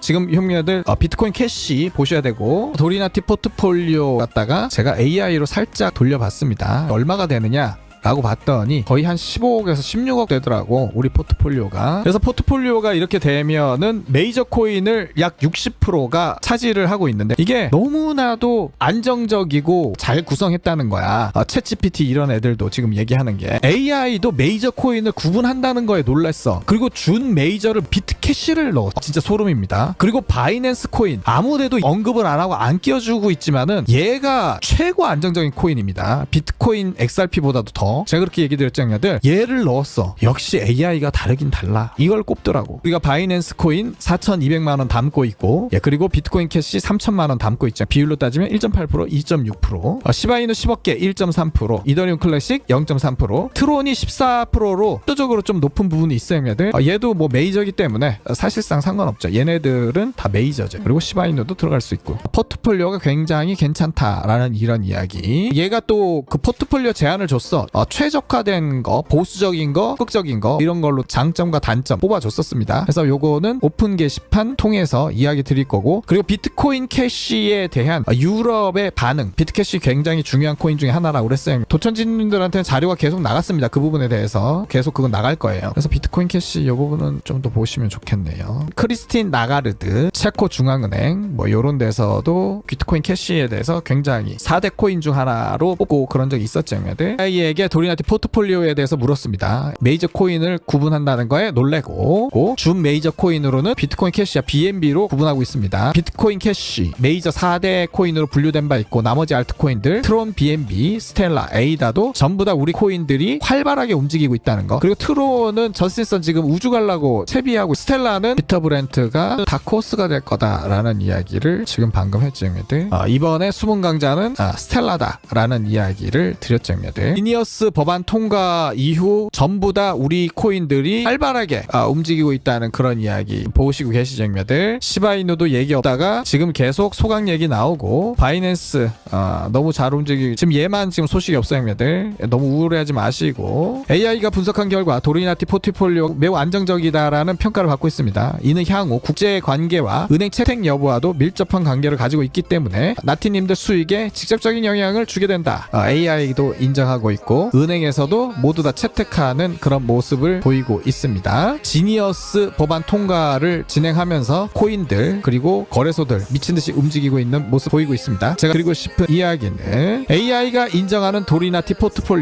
지금 형님들 어, 비트코인 캐시 보셔야 되고 도리나티 포트폴리오 갖다가 제가 AI로 살짝 돌려봤습니다. 얼마가 되느냐? 라고 봤더니 거의 한 15억에서 16억 되더라고 우리 포트폴리오가. 그래서 포트폴리오가 이렇게 되면은 메이저 코인을 약 60%가 차지를 하고 있는데 이게 너무나도 안정적이고 잘 구성했다는 거야. 어, 챗 GPT 이런 애들도 지금 얘기하는 게. AI도 메이저 코인을 구분한다는 거에 놀랐어. 그리고 준 메이저를 비트캐시를 넣어. 진짜 소름입니다. 그리고 바이낸스 코인. 아무데도 언급을 안 하고 안 끼워주고 있지만은 얘가 최고 안정적인 코인입니다. 비트코인 XRP보다도 더 제가 그렇게 얘기 드렸죠 형님들. 얘를 넣었어. 역시 AI가 다르긴 달라. 이걸 꼽더라고. 우리가 바이낸스 코인 4,200만 원 담고 있고 예, 그리고 비트코인 캐시 3천만 원 담고 있죠. 비율로 따지면 1.8% 2.6% 어, 시바이누 10억 개 1.3% 이더리움 클래식 0.3% 트론이 14%로 압도적으로 좀 높은 부분이 있어요 형님들. 어, 얘도 뭐 메이저기 때문에 어, 사실상 상관없죠. 얘네들은 다 메이저죠. 그리고 시바이누도 들어갈 수 있고. 포트폴리오가 굉장히 괜찮다라는 이런 이야기. 얘가 또 그 포트폴리오 제안을 줬어 어, 최적화된 거 보수적인 거 극적인 거 이런 걸로 장점과 단점 뽑아줬었습니다. 그래서 요거는 오픈 게시판 통해서 이야기 드릴 거고 그리고 비트코인 캐시에 대한 어, 유럽의 반응. 비트캐시 굉장히 중요한 코인 중에 하나라고 그랬어요. 도천진님들한테는 자료가 계속 나갔습니다. 그 부분에 대해서. 계속 그건 나갈 거예요. 그래서 비트코인 캐시 이 부분은 좀 더 보시면 좋겠네요. 크리스틴 나가르드 체코 중앙은행 뭐 요런 데서도 비트코인 캐시에 대해서 굉장히 4대 코인 중 하나로 뽑고 그런 적이 있었죠 형님들. 아이에게 도리나티 포트폴리오에 대해서 물었습니다. 메이저 코인을 구분한다는 거에 놀래고 고, 준 메이저 코인으로는 비트코인 캐시와 BNB로 구분하고 있습니다. 비트코인 캐시 메이저 4대 코인으로 분류된 바 있고 나머지 알트코인들 트론 BNB 스텔라 에이다도 전부 다 우리 코인들이 활발하게 움직이고 있다는 거. 그리고 트론은 저스틴선 지금 우주 가려고 채비하고 스텔라는 비터 브렌트가 다코스가 될 거다라는 이야기를 지금 방금 했죠 아, 이번에 숨은 강자는 아, 스텔라다라는 이야기를 드렸죠 형님들 리니어스 법안 통과 이후 전부 다 우리 코인들이 활발하게 아, 움직이고 있다는 그런 이야기 보시고 계시죠 형님들? 시바이누도 얘기 없다가 지금 계속 소강 얘기 나오고 바이낸스 아, 너무 잘 움직이고 지금 얘만 지금 소식이 없어요 형님들. 너무 우울해하지 마시고. AI가 분석한 결과 도리나티 포트폴리오 매우 안정적이다라는 평가를 받고 있습니다. 이는 향후 국제 관계와 은행 채택 여부와도 밀접한 관계를 가지고 있기 때문에 나티님들 수익에 직접적인 영향을 주게 된다. 아, AI도 인정하고 있고 은행에서도 모두 다 채택하는 그런 모습을 보이고 있습니다. 지니어스 법안 통과를 진행하면서 코인들 그리고 거래소들 미친 듯이 움직이고 있는 모습 보이고 있습니다. 제가 드리고 싶은 이야기는 AI가 인정하는 도리나티 포트폴리오